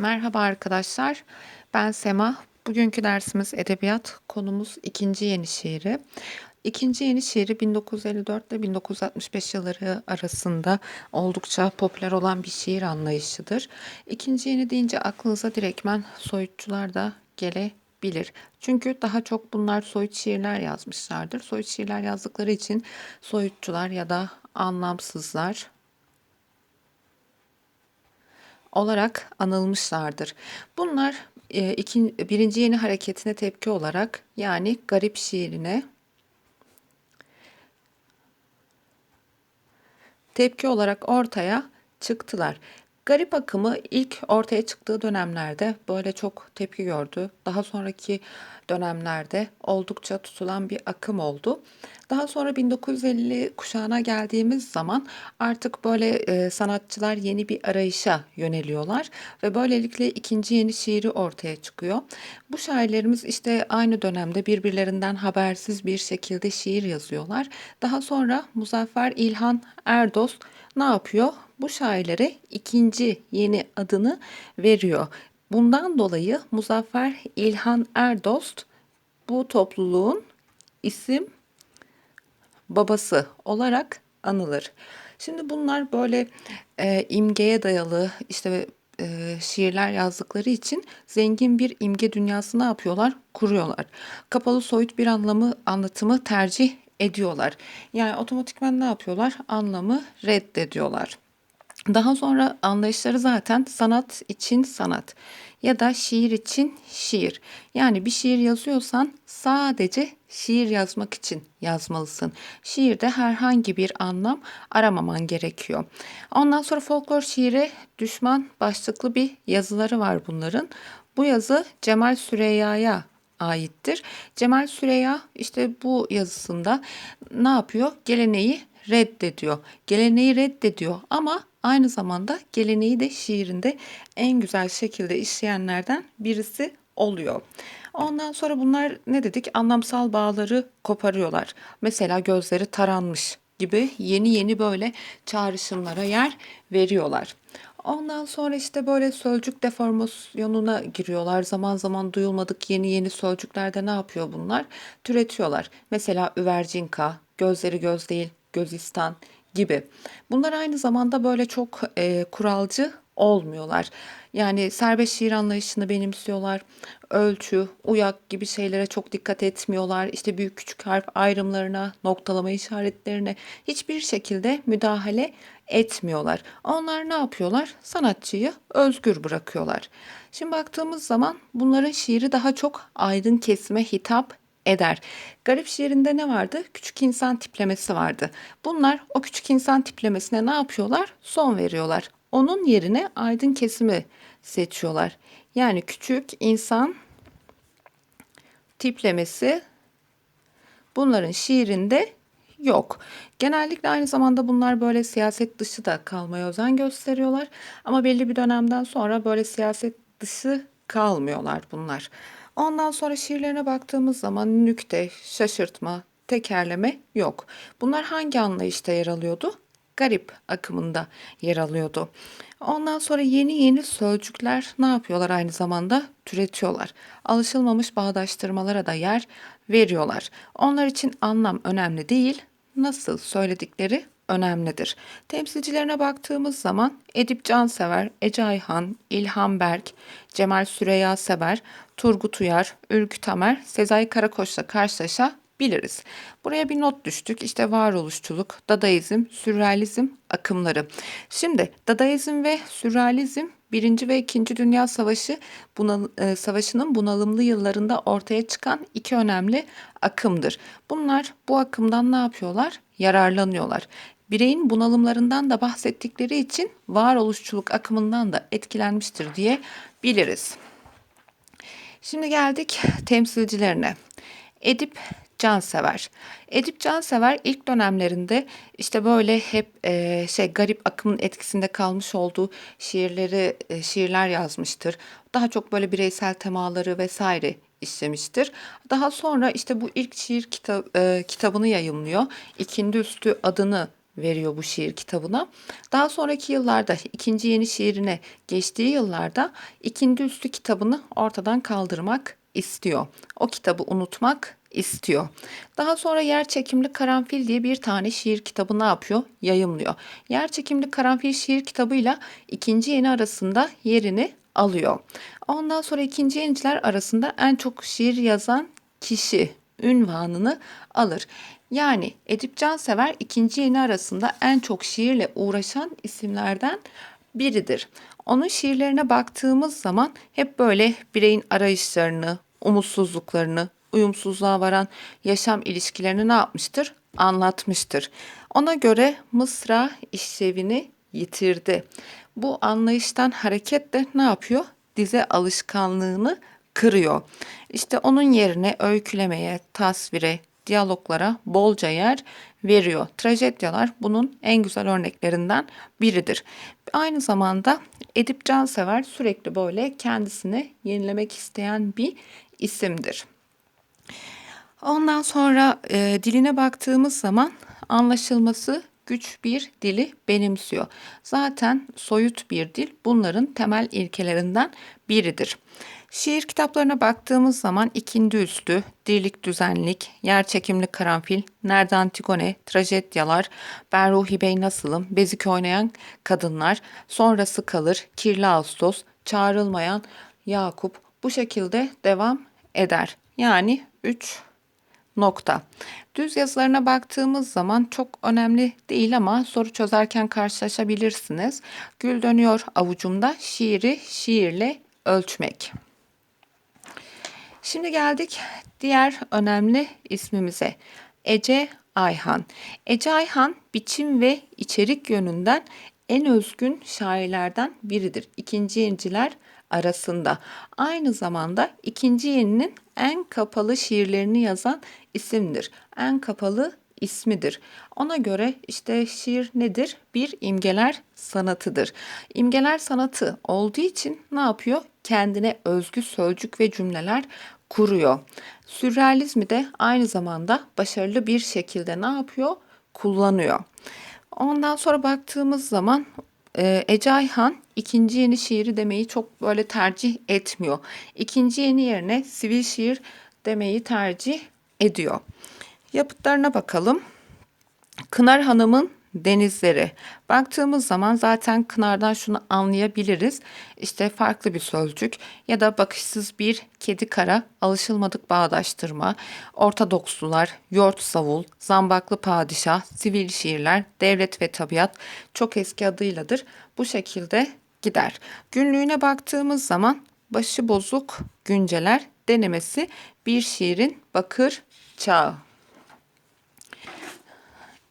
Merhaba arkadaşlar, ben Sema. Bugünkü dersimiz edebiyat, konumuz ikinci yeni şiiri. İkinci yeni şiiri 1954 ile 1965 yılları arasında oldukça popüler olan bir şiir anlayışıdır. İkinci yeni deyince aklınıza direktmen soyutçular da gelebilir. Çünkü daha çok bunlar soyut şiirler yazmışlardır. Soyut şiirler yazdıkları için soyutçular ya da anlamsızlar olarak anılmışlardır. Bunlar e, ikin, birinci yeni hareketine tepki olarak yani garip şiirine tepki olarak ortaya çıktılar. Garip akımı ilk ortaya çıktığı dönemlerde böyle çok tepki gördü. Daha sonraki dönemlerde oldukça tutulan bir akım oldu. Daha sonra 1950 kuşağına geldiğimiz zaman artık böyle e, sanatçılar yeni bir arayışa yöneliyorlar ve böylelikle ikinci yeni şiiri ortaya çıkıyor. Bu şairlerimiz işte aynı dönemde birbirlerinden habersiz bir şekilde şiir yazıyorlar. Daha sonra Muzaffer İlhan Erdost ne yapıyor? Bu şairlere ikinci yeni adını veriyor. Bundan dolayı Muzaffer İlhan Erdost bu topluluğun isim babası olarak anılır. Şimdi bunlar böyle e, imgeye dayalı işte e, şiirler yazdıkları için zengin bir imge dünyası ne yapıyorlar? Kuruyorlar. Kapalı soyut bir anlamı anlatımı tercih ediyorlar. Yani otomatikman ne yapıyorlar? Anlamı reddediyorlar. Daha sonra anlayışları zaten sanat için sanat ya da şiir için şiir. Yani bir şiir yazıyorsan sadece şiir yazmak için yazmalısın. Şiirde herhangi bir anlam aramaman gerekiyor. Ondan sonra folklor şiiri düşman başlıklı bir yazıları var bunların. Bu yazı Cemal Süreyya'ya aittir. Cemal Süreyya işte bu yazısında ne yapıyor? Geleneği reddediyor. Geleneği reddediyor ama aynı zamanda geleneği de şiirinde en güzel şekilde işleyenlerden birisi oluyor. Ondan sonra bunlar ne dedik? Anlamsal bağları koparıyorlar. Mesela gözleri taranmış gibi yeni yeni böyle çağrışımlara yer veriyorlar. Ondan sonra işte böyle sözcük deformasyonuna giriyorlar. Zaman zaman duyulmadık yeni yeni sözcüklerde ne yapıyor bunlar? Türetiyorlar. Mesela üvercinka, gözleri göz değil, gözistan gibi. Bunlar aynı zamanda böyle çok e, kuralcı olmuyorlar. Yani serbest şiir anlayışını benimsiyorlar. Ölçü, uyak gibi şeylere çok dikkat etmiyorlar. İşte büyük küçük harf ayrımlarına, noktalama işaretlerine hiçbir şekilde müdahale etmiyorlar. Onlar ne yapıyorlar? Sanatçıyı özgür bırakıyorlar. Şimdi baktığımız zaman bunların şiiri daha çok aydın kesime hitap eder. Garip şiirinde ne vardı? Küçük insan tiplemesi vardı. Bunlar o küçük insan tiplemesine ne yapıyorlar? Son veriyorlar. Onun yerine aydın kesimi seçiyorlar. Yani küçük insan tiplemesi bunların şiirinde yok. Genellikle aynı zamanda bunlar böyle siyaset dışı da kalmaya özen gösteriyorlar. Ama belli bir dönemden sonra böyle siyaset dışı kalmıyorlar bunlar. Ondan sonra şiirlerine baktığımız zaman nükte, şaşırtma, tekerleme yok. Bunlar hangi anlayışta yer alıyordu? Garip akımında yer alıyordu. Ondan sonra yeni yeni sözcükler ne yapıyorlar aynı zamanda? Türetiyorlar. Alışılmamış bağdaştırmalara da yer veriyorlar. Onlar için anlam önemli değil, nasıl söyledikleri önemlidir. Temsilcilerine baktığımız zaman Edip Cansever, Ece Ayhan, İlhan Berk, Cemal Süreya Sever, Turgut Uyar, Ülkü Tamer, Sezai Karakoç'la karşılaşabiliriz. Buraya bir not düştük. İşte varoluşçuluk, dadaizm, sürrealizm akımları. Şimdi dadaizm ve sürrealizm Birinci ve İkinci Dünya Savaşı bunal, e, Savaşı'nın bunalımlı yıllarında ortaya çıkan iki önemli akımdır. Bunlar bu akımdan ne yapıyorlar? Yararlanıyorlar. Bireyin bunalımlarından da bahsettikleri için varoluşçuluk akımından da etkilenmiştir diye biliriz. Şimdi geldik temsilcilerine. Edip Cansever. Edip Cansever ilk dönemlerinde işte böyle hep e, şey garip akımın etkisinde kalmış olduğu şiirleri e, şiirler yazmıştır. Daha çok böyle bireysel temaları vesaire işlemiştir. Daha sonra işte bu ilk şiir kitab, e, kitabını yayımlıyor. İkindi Üstü adını veriyor bu şiir kitabına. Daha sonraki yıllarda ikinci yeni şiirine geçtiği yıllarda ikindi üstü kitabını ortadan kaldırmak istiyor. O kitabı unutmak istiyor. Daha sonra Yer Çekimli Karanfil diye bir tane şiir kitabı ne yapıyor? Yayımlıyor. Yer Çekimli Karanfil şiir kitabıyla ikinci yeni arasında yerini alıyor. Ondan sonra ikinci yeniciler arasında en çok şiir yazan kişi ünvanını alır. Yani Edip Cansever ikinci yeni arasında en çok şiirle uğraşan isimlerden biridir. Onun şiirlerine baktığımız zaman hep böyle bireyin arayışlarını, umutsuzluklarını, uyumsuzluğa varan yaşam ilişkilerini ne yapmıştır? Anlatmıştır. Ona göre Mısra işlevini yitirdi. Bu anlayıştan hareketle ne yapıyor? Dize alışkanlığını kırıyor. İşte onun yerine öykülemeye, tasvire, diyaloglara bolca yer veriyor. Trajedyalar bunun en güzel örneklerinden biridir. Aynı zamanda Edip Cansever sürekli böyle kendisini yenilemek isteyen bir isimdir. Ondan sonra e, diline baktığımız zaman anlaşılması güç bir dili benimsiyor. Zaten soyut bir dil bunların temel ilkelerinden biridir. Şiir kitaplarına baktığımız zaman ikindi üstü, dirlik düzenlik, yer çekimli karanfil, Nerede Antigone, trajedyalar, Ben Ruhi Bey Nasılım, Bezik oynayan kadınlar, sonrası kalır, Kirli Ağustos, çağrılmayan Yakup bu şekilde devam eder. Yani 3 nokta. Düz yazılarına baktığımız zaman çok önemli değil ama soru çözerken karşılaşabilirsiniz. Gül dönüyor avucumda şiiri şiirle ölçmek. Şimdi geldik diğer önemli ismimize. Ece Ayhan. Ece Ayhan biçim ve içerik yönünden en özgün şairlerden biridir. İkinci yenciler arasında. Aynı zamanda ikinci yeninin en kapalı şiirlerini yazan isimdir. En kapalı ismidir. Ona göre işte şiir nedir? Bir imgeler sanatıdır. İmgeler sanatı olduğu için ne yapıyor? Kendine özgü sözcük ve cümleler kuruyor. Sürrealizmi de aynı zamanda başarılı bir şekilde ne yapıyor? Kullanıyor. Ondan sonra baktığımız zaman e, Ece Ayhan ikinci yeni şiiri demeyi çok böyle tercih etmiyor. İkinci yeni yerine sivil şiir demeyi tercih ediyor. Yapıtlarına bakalım. Kınar Hanım'ın denizleri. Baktığımız zaman zaten Kınar'dan şunu anlayabiliriz. İşte farklı bir sözcük ya da bakışsız bir kedi kara, alışılmadık bağdaştırma, ortodokslular, yort savul, zambaklı padişah, sivil şiirler, devlet ve tabiat çok eski adıyladır. Bu şekilde gider. Günlüğüne baktığımız zaman başı bozuk günceler denemesi bir şiirin bakır çağı.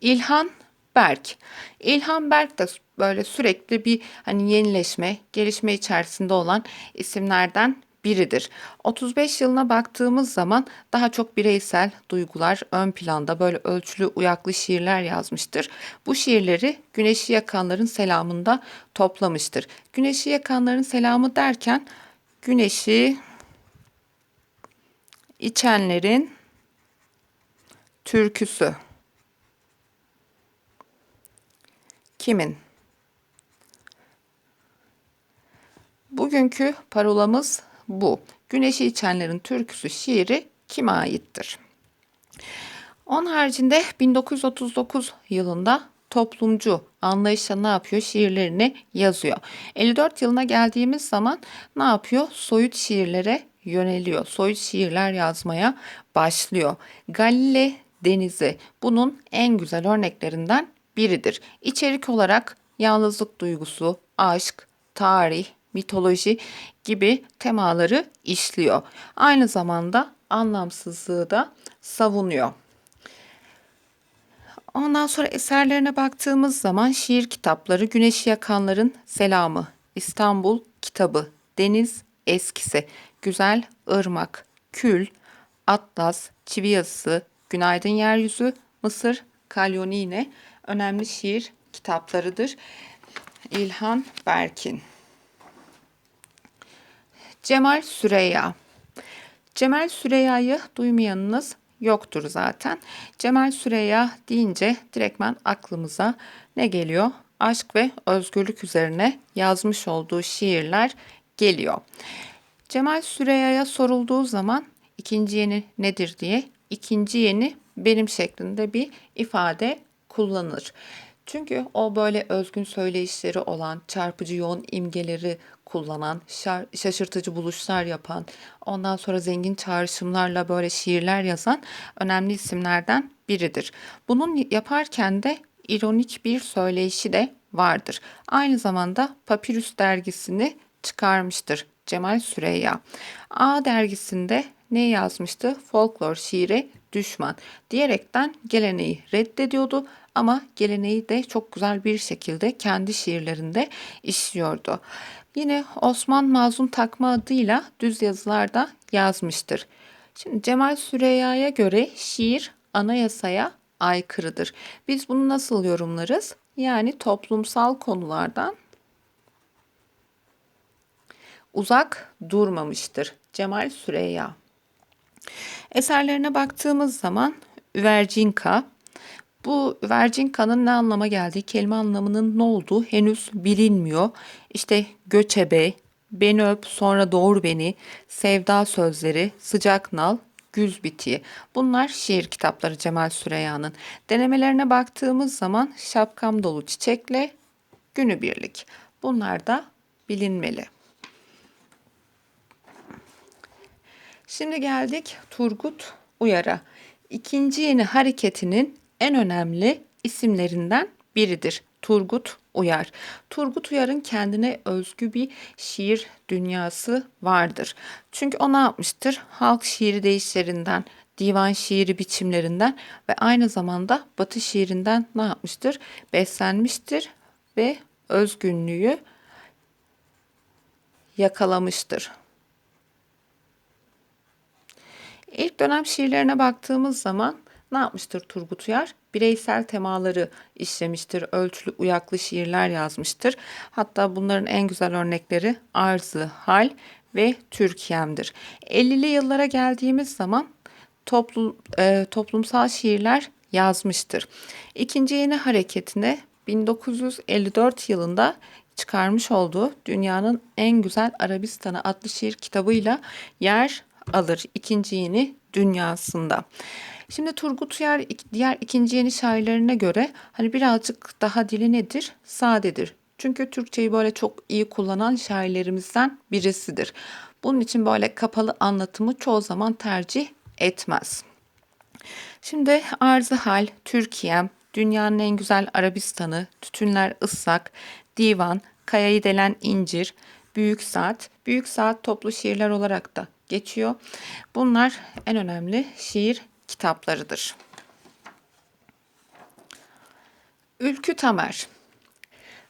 İlhan Berk. İlhan Berk de böyle sürekli bir hani yenileşme, gelişme içerisinde olan isimlerden biridir. 35 yılına baktığımız zaman daha çok bireysel duygular ön planda böyle ölçülü uyaklı şiirler yazmıştır. Bu şiirleri Güneşi Yakanların selamında toplamıştır. Güneşi Yakanların selamı derken güneşi içenlerin türküsü. Kimin? Bugünkü parolamız bu. Güneşi içenlerin türküsü şiiri kime aittir? Onun haricinde 1939 yılında toplumcu anlayışla ne yapıyor? Şiirlerini yazıyor. 54 yılına geldiğimiz zaman ne yapıyor? Soyut şiirlere yöneliyor. Soyut şiirler yazmaya başlıyor. Galile Denizi bunun en güzel örneklerinden biridir. İçerik olarak yalnızlık duygusu, aşk, tarih, mitoloji gibi temaları işliyor. Aynı zamanda anlamsızlığı da savunuyor. Ondan sonra eserlerine baktığımız zaman şiir kitapları Güneş Yakanların Selamı, İstanbul Kitabı, Deniz Eskisi, Güzel Irmak, Kül, Atlas, Çivi Yazısı, Günaydın Yeryüzü, Mısır Kalyonine önemli şiir kitaplarıdır. İlhan Berkin. Cemal Süreyya. Cemal Süreyya'yı duymayanınız yoktur zaten. Cemal Süreyya deyince direktmen aklımıza ne geliyor? Aşk ve özgürlük üzerine yazmış olduğu şiirler geliyor. Cemal Süreyya'ya sorulduğu zaman ikinci yeni nedir diye ikinci yeni benim şeklinde bir ifade kullanılır. Çünkü o böyle özgün söyleyişleri olan, çarpıcı yoğun imgeleri kullanan, şaşırtıcı buluşlar yapan, ondan sonra zengin çağrışımlarla böyle şiirler yazan önemli isimlerden biridir. Bunun yaparken de ironik bir söyleyişi de vardır. Aynı zamanda Papyrus dergisini çıkarmıştır Cemal Süreyya. A dergisinde ne yazmıştı? Folklor şiiri düşman diyerekten geleneği reddediyordu ama geleneği de çok güzel bir şekilde kendi şiirlerinde işliyordu. Yine Osman Mazlum Takma adıyla düz yazılarda yazmıştır. Şimdi Cemal Süreyya'ya göre şiir anayasaya aykırıdır. Biz bunu nasıl yorumlarız? Yani toplumsal konulardan uzak durmamıştır Cemal Süreyya. Eserlerine baktığımız zaman Üvercinka, bu Üvercinka'nın ne anlama geldiği, kelime anlamının ne olduğu henüz bilinmiyor. İşte göçebe, beni öp sonra doğur beni, sevda sözleri, sıcak nal, güz biti. Bunlar şiir kitapları Cemal Süreyya'nın. Denemelerine baktığımız zaman şapkam dolu çiçekle günübirlik. Bunlar da bilinmeli. Şimdi geldik Turgut Uyar'a. İkinci yeni hareketinin en önemli isimlerinden biridir. Turgut Uyar. Turgut Uyar'ın kendine özgü bir şiir dünyası vardır. Çünkü o ne yapmıştır? Halk şiiri değişlerinden, divan şiiri biçimlerinden ve aynı zamanda batı şiirinden ne yapmıştır? Beslenmiştir ve özgünlüğü yakalamıştır. İlk dönem şiirlerine baktığımız zaman ne yapmıştır Turgut Uyar? Bireysel temaları işlemiştir, ölçülü uyaklı şiirler yazmıştır. Hatta bunların en güzel örnekleri Arzı, Hal ve Türkiye'mdir. 50'li yıllara geldiğimiz zaman toplu, e, toplumsal şiirler yazmıştır. İkinci yeni hareketine 1954 yılında çıkarmış olduğu Dünyanın En Güzel Arabistanı adlı şiir kitabıyla yer alır ikinci yeni dünyasında. Şimdi Turgut Uyar diğer ikinci yeni şairlerine göre hani birazcık daha dili nedir? Sadedir. Çünkü Türkçeyi böyle çok iyi kullanan şairlerimizden birisidir. Bunun için böyle kapalı anlatımı çoğu zaman tercih etmez. Şimdi arzı hal, Türkiye'm, dünyanın en güzel Arabistan'ı, tütünler ıssak, divan, kayayı delen incir, büyük saat, büyük saat toplu şiirler olarak da geçiyor. Bunlar en önemli şiir kitaplarıdır. Ülkü Tamer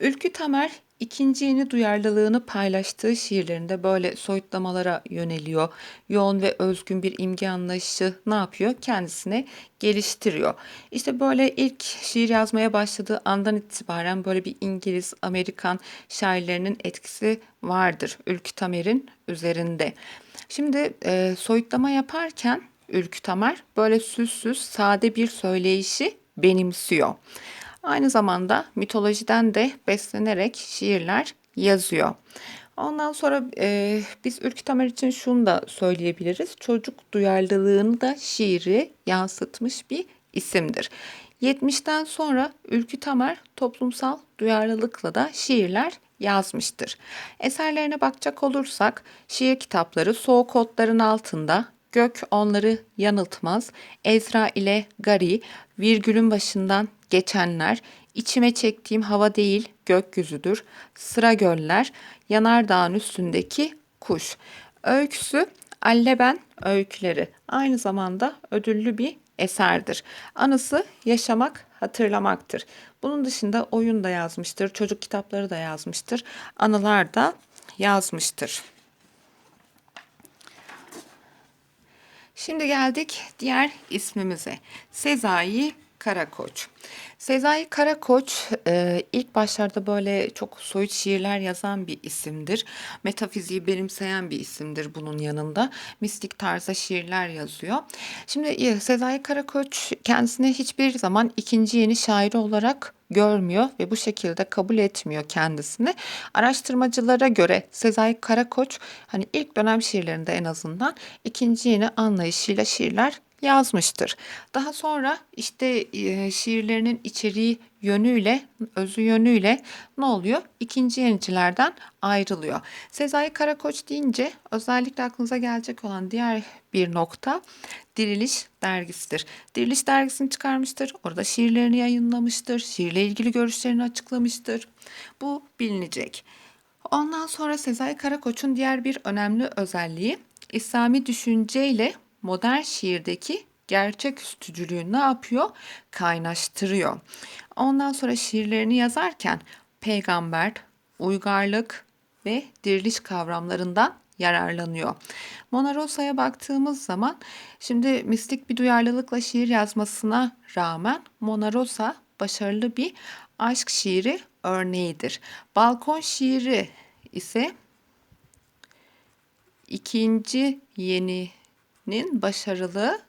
Ülkü Tamer ikinci yeni duyarlılığını paylaştığı şiirlerinde böyle soyutlamalara yöneliyor. Yoğun ve özgün bir imge anlayışı ne yapıyor? Kendisine geliştiriyor. İşte böyle ilk şiir yazmaya başladığı andan itibaren böyle bir İngiliz, Amerikan şairlerinin etkisi vardır Ülkü Tamer'in üzerinde. Şimdi e, soyutlama yaparken Ülkü Tamer böyle süssüz, sade bir söyleyişi benimsiyor. Aynı zamanda mitolojiden de beslenerek şiirler yazıyor. Ondan sonra e, biz Ülkü Tamer için şunu da söyleyebiliriz. Çocuk duyarlılığını da şiiri yansıtmış bir isimdir. 70'ten sonra Ülkü Tamer toplumsal duyarlılıkla da şiirler yazmıştır. Eserlerine bakacak olursak şiir kitapları soğuk otların altında, gök onları yanıltmaz, Ezra ile Gari, virgülün başından geçenler, içime çektiğim hava değil gökyüzüdür, sıra göller, yanardağın üstündeki kuş. Öyküsü Alleben öyküleri aynı zamanda ödüllü bir eserdir. Anısı yaşamak, hatırlamaktır. Bunun dışında oyun da yazmıştır, çocuk kitapları da yazmıştır, anılar da yazmıştır. Şimdi geldik diğer ismimize. Sezai Karakoç. Sezai Karakoç e, ilk başlarda böyle çok soyut şiirler yazan bir isimdir. Metafiziği benimseyen bir isimdir bunun yanında. Mistik tarzda şiirler yazıyor. Şimdi e, Sezai Karakoç kendisini hiçbir zaman ikinci yeni şairi olarak görmüyor ve bu şekilde kabul etmiyor kendisini. Araştırmacılara göre Sezai Karakoç hani ilk dönem şiirlerinde en azından ikinci yeni anlayışıyla şiirler yazmıştır. Daha sonra işte e, şiirlerinin içeriği yönüyle, özü yönüyle ne oluyor? İkinci yenicilerden ayrılıyor. Sezai Karakoç deyince özellikle aklınıza gelecek olan diğer bir nokta Diriliş dergisidir. Diriliş dergisini çıkarmıştır. Orada şiirlerini yayınlamıştır. Şiirle ilgili görüşlerini açıklamıştır. Bu bilinecek. Ondan sonra Sezai Karakoç'un diğer bir önemli özelliği İslami düşünceyle modern şiirdeki gerçeküstücülüğü ne yapıyor? Kaynaştırıyor. Ondan sonra şiirlerini yazarken peygamber, uygarlık ve diriliş kavramlarından yararlanıyor. Mona Rosa'ya baktığımız zaman şimdi mistik bir duyarlılıkla şiir yazmasına rağmen Mona Rosa başarılı bir aşk şiiri örneğidir. Balkon şiiri ise ikinci yeninin başarılı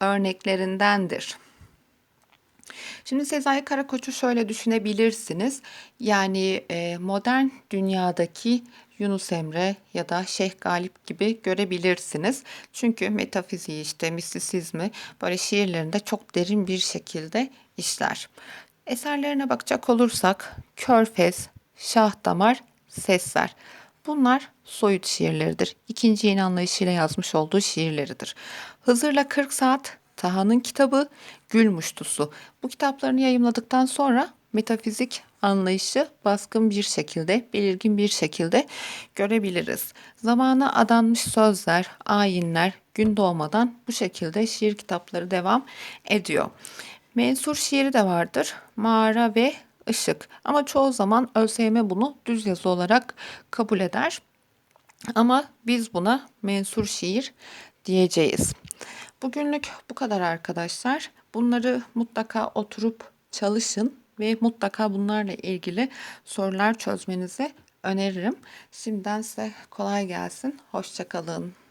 örneklerindendir. Şimdi Sezai Karakoç'u şöyle düşünebilirsiniz. Yani e, modern dünyadaki Yunus Emre ya da Şeyh Galip gibi görebilirsiniz. Çünkü metafiziği işte mistisizmi böyle şiirlerinde çok derin bir şekilde işler. Eserlerine bakacak olursak Körfez, Şah Damar, Sesler. Bunlar soyut şiirleridir. İkinci yeni anlayışıyla yazmış olduğu şiirleridir. Hızır'la 40 Saat, Taha'nın kitabı, Gül Muştusu. Bu kitaplarını yayımladıktan sonra metafizik anlayışı baskın bir şekilde, belirgin bir şekilde görebiliriz. Zamana adanmış sözler, ayinler gün doğmadan bu şekilde şiir kitapları devam ediyor. Mensur şiiri de vardır. Mağara ve ışık. Ama çoğu zaman ÖSYM bunu düz yazı olarak kabul eder. Ama biz buna mensur şiir diyeceğiz. Bugünlük bu kadar arkadaşlar. Bunları mutlaka oturup çalışın ve mutlaka bunlarla ilgili sorular çözmenizi öneririm. Şimdiden size kolay gelsin. Hoşçakalın.